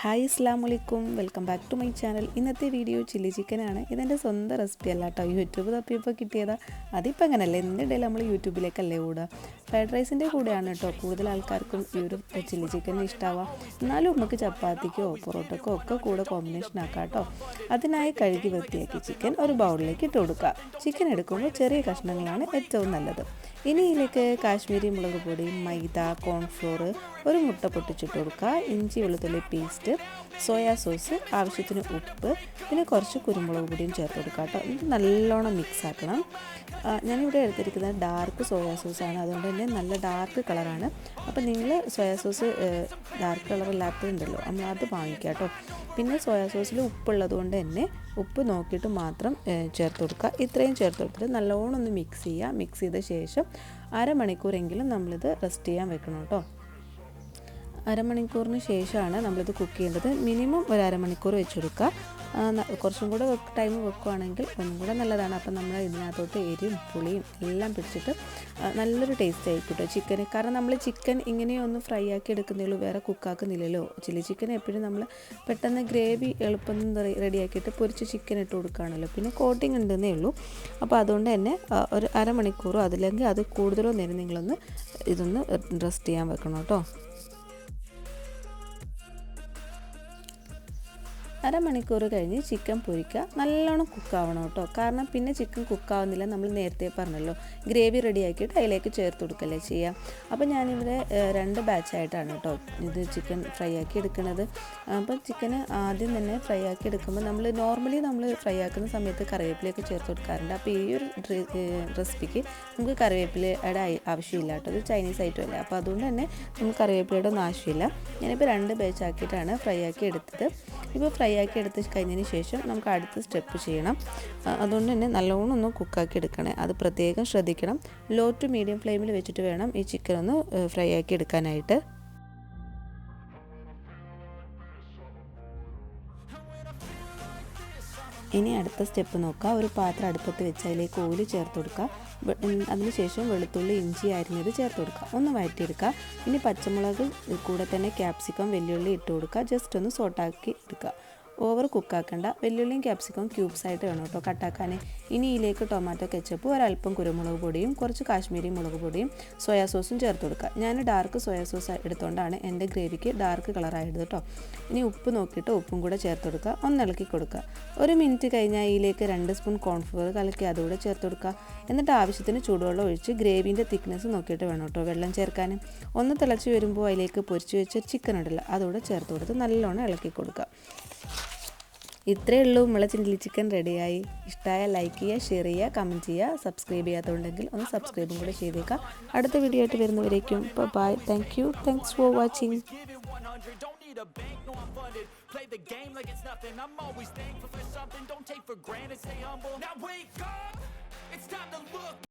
Hi അസ്സാം വലൈക്കും welcome back to my channel. ഇന്നത്തെ വീഡിയോ ചില്ലി ചിക്കനാണ്. ഇതെന്റെ സ്വന്തം റെസിപ്പി അല്ല കേട്ടോ യൂട്യൂബ് തപ്പിയപ്പോൾ കിട്ടിയതാ. അതിപ്പോൾ അങ്ങനെയല്ല എന്തിടയിൽ നമ്മൾ യൂട്യൂബിലേക്കല്ലേ ഓടുക. ഫ്രൈഡ് റൈസിന്റെ കൂടെയാണ് കേട്ടോ കൂടുതൽ ആൾക്കാർക്കും ഈ ഒരു ചില്ലി ചിക്കൻ ഇഷ്ടമാവുക എന്നാലും നമുക്ക് ചപ്പാത്തിക്കോ പൊറോട്ടക്കോ ഒക്കെ കൂടെ കോമ്പിനേഷൻ ആക്കാം കേട്ടോ. അതിനായി കഴുകി വൃത്തിയാക്കി ചിക്കൻ ഒരു ബൗളിലേക്ക് ഇട്ട് കൊടുക്കുക. ചിക്കൻ എടുക്കുമ്പോൾ ചെറിയ കഷ്ണങ്ങളാണ് ഏറ്റവും നല്ലത്. ഇനി ഇതിലേക്ക് കാശ്മീരി മുളക് പൊടി മൈദ കോൺഫ്ലോർ ഒരു മുട്ട പൊട്ടിച്ചിട്ട് കൊടുക്കുക. ഇഞ്ചി വെളുത്തുള്ളി പേസ്റ്റ് സോയാ സോസ് ആവശ്യത്തിന് ഉപ്പ് പിന്നെ കുറച്ച് കുരുമുളക് പൊടിയും ചേർത്ത് കൊടുക്കുക കേട്ടോ. ഇത് നല്ലോണം മിക്സ് ആക്കണം. ഞാനിവിടെ എടുത്തിരിക്കുന്നത് ഡാർക്ക് സോയാ സോസാണ് അതുകൊണ്ട് തന്നെ നല്ല ഡാർക്ക് കളറാണ് അപ്പോൾ നിങ്ങൾ സോയാ സോസ് ഡാർക്ക് കളർ ഇല്ലാത്തതുണ്ടല്ലോ നമ്മൾ അത് വാങ്ങിക്കുക കേട്ടോ പിന്നെ സോയാ സോസിൽ ഉപ്പുള്ളത് കൊണ്ട് തന്നെ ഉപ്പ് നോക്കിയിട്ട് മാത്രം ചേർത്ത് കൊടുക്കുക ഇത്രയും ചേർത്ത് കൊടുത്തിട്ട് നല്ലോണം ഒന്ന് മിക്സ് ചെയ്യുക മിക്സ് ചെയ്ത ശേഷം അരമണിക്കൂറെങ്കിലും നമ്മളിത് റെസ്റ്റ് ചെയ്യാൻ വെക്കണം കേട്ടോ അരമണിക്കൂറിന് ശേഷമാണ് നമ്മളിത് കുക്ക് ചെയ്യേണ്ടത്. മിനിമം ഒരു അരമണിക്കൂർ വെച്ചെടുക്കുക കുറച്ചും കൂടെ ടൈം വെക്കുകയാണെങ്കിൽ ഒന്നും കൂടെ നല്ലതാണ്. അപ്പം നമ്മൾ ഇതിനകത്തോട്ട് എരിയും പുളിയും എല്ലാം പിടിച്ചിട്ട് നല്ലൊരു ടേസ്റ്റ് ആയിരിക്കും കേട്ടോ ചിക്കന് കാരണം നമ്മൾ ചിക്കൻ ഇങ്ങനെ ഒന്ന് ഫ്രൈ ആക്കി എടുക്കുന്നുള്ളൂ വേറെ കുക്കാക്കുന്നില്ലല്ലോ ചില്ലി ചിക്കൻ എപ്പോഴും നമ്മൾ പെട്ടെന്ന് ഗ്രേവി എളുപ്പം റെഡിയാക്കിയിട്ട് പൊരിച്ച് ചിക്കൻ ഇട്ട് കൊടുക്കുകയാണല്ലോ. പിന്നെ കോട്ടിങ് ഉണ്ടെന്നേ ഉള്ളൂ. അപ്പോൾ അതുകൊണ്ട് തന്നെ ഒരു അരമണിക്കൂറോ അതില്ലെങ്കിൽ അത് കൂടുതലോ നേരം നിങ്ങളൊന്ന് ഇതൊന്ന് റെസ്റ്റ് ചെയ്യാൻ വെക്കണം കേട്ടോ. അരമണിക്കൂർ കഴിഞ്ഞ് ചിക്കൻ പൊരിക്കുക. നല്ലോണം കുക്കാവണം കേട്ടോ. കാരണം പിന്നെ ചിക്കൻ കുക്കാവുന്നില്ല നമ്മൾ നേരത്തെ പറഞ്ഞല്ലോ. ഗ്രേവി റെഡിയാക്കിയിട്ട് അതിലേക്ക് ചേർത്ത് കൊടുക്കല്ലേ ചെയ്യുക അപ്പോൾ ഞാനിവിടെ രണ്ട് ബാച്ചായിട്ടാണ് കേട്ടോ ഇത് ചിക്കൻ ഫ്രൈ ആക്കി എടുക്കുന്നത്. അപ്പം ചിക്കന് ആദ്യം തന്നെ ഫ്രൈ ആക്കി എടുക്കുമ്പോൾ നമ്മൾ നോർമലി നമ്മൾ ഫ്രൈ ആക്കുന്ന സമയത്ത് കറിവേപ്പിലയൊക്കെ ചേർത്ത് കൊടുക്കാറുണ്ട്. അപ്പോൾ ഈ ഒരു റെസിപ്പിക്ക് നമുക്ക് കറിവേപ്പിലയുടെ ആവശ്യമില്ല കേട്ടോ. ഇത് ചൈനീസ് ഐറ്റം അല്ലേ. അപ്പോൾ അതുകൊണ്ട് തന്നെ നമുക്ക് കറിവേപ്പിലയുടെ ഒന്നും ആവശ്യമില്ല. ഞാനിപ്പോൾ രണ്ട് ബാച്ച് ആക്കിയിട്ടാണ് ഫ്രൈ ആക്കി എടുത്തത്. ഇപ്പോൾ ഫ്രൈ ആക്കി എടുത്ത് കഴിഞ്ഞതിന് ശേഷം നമുക്ക് അടുത്ത സ്റ്റെപ്പ് ചെയ്യണം. അതുകൊണ്ട് തന്നെ നല്ലോണം ഒന്ന് കുക്കാക്കി എടുക്കണേ. അത് പ്രത്യേകം ശ്രദ്ധിക്കണം. ലോ ടു മീഡിയം ഫ്ലെയിമിൽ വെച്ചിട്ട് വേണം ഈ ചിക്കൻ ഒന്ന് ഫ്രൈ ആക്കി എടുക്കാനായിട്ട്. ഇനി അടുത്ത സ്റ്റെപ്പ് നോക്കുക ഒരു പാത്രം അടുപ്പത്ത് വെച്ച് അതിലേക്ക് ഓയിൽ ചേർത്ത് കൊടുക്കുക അതിനുശേഷം വെളുത്തുള്ളി ഇഞ്ചി അരിഞ്ഞത് ചേർത്ത് കൊടുക്കുക ഒന്ന് വഴറ്റിയെടുക്കുക ഇനി പച്ചമുളക് കൂടെ തന്നെ ക്യാപ്സിക്കം വെല്ലുള്ളി ഇട്ട് കൊടുക്കുക ജസ്റ്റ് ഒന്ന് സോട്ടാക്കി എടുക്കുക ഓവർ കുക്കാക്കണ്ട. വെല്ലുള്ളിയും ക്യാപ്സിക്കം ക്യൂബ്സ് ആയിട്ട് വേണം കേട്ടോ കട്ടാക്കാൻ ഇനി ഇതിലേക്ക് ടൊമാറ്റോ കെച്ചപ്പ് ഒരല്പം കുരുമുളക് പൊടിയും കുറച്ച് കാശ്മീരി മുളക് പൊടിയും സോയാ സോസും ചേർത്ത് കൊടുക്കുക. ഞാൻ ഡാർക്ക് സോയാ സോസ് എടുത്തുകൊണ്ടാണ് എന്റെ ഗ്രേവിക്ക് ഡാർക്ക് കളറായത് കേട്ടോ ഇനി ഉപ്പ് നോക്കിയിട്ട് ഉപ്പും കൂടെ ചേർത്ത് കൊടുക്കുക. ഒന്ന് ഇളക്കി കൊടുക്കുക. ഒരു മിനിറ്റ് കഴിഞ്ഞാൽ ഇതിലേക്ക് രണ്ട് സ്പൂൺ കോൺഫ്ലവർ കലക്കി അതുകൂടെ ചേർത്ത് കൊടുക്കുക. എന്നിട്ട് ആവശ്യത്തിന് ചൂടുവെള്ളം ഒഴിച്ച് ഗ്രേവിന്റെ തിക്നെസ് നോക്കിയിട്ട് വേണം കേട്ടോ വെള്ളം ചേർക്കാൻ. ഒന്ന് തിളച്ച് വരുമ്പോൾ അതിലേക്ക് പൊരിച്ച് വെച്ച ചിക്കൻ ഉണ്ടല്ലോ അതുകൂടെ ചേർത്ത് കൊടുത്ത് നല്ലോണം ഇളക്കി കൊടുക്കുക. ഇത്രയേ ഉള്ളൂ നമ്മളെ ചില്ലി ചിക്കൻ റെഡിയായി ഇഷ്ടമായ ലൈക്ക് ചെയ്യുക ഷെയർ ചെയ്യുക കമന്റ് ചെയ്യുക സബ്സ്ക്രൈബ് ചെയ്യാത്തതുണ്ടെങ്കിൽ ഒന്ന് സബ്സ്ക്രൈബും കൂടെ ചെയ്തേക്കാം അടുത്ത വീഡിയോ ആയിട്ട് വരുന്നവരേക്കും ഇപ്പോൾ bye thank you thanks for watching A bank, no, I'm funded. Play the game like it's nothing. I'm always thankful for something. Don't take for granted, stay humble. Now wake up, it's time to look.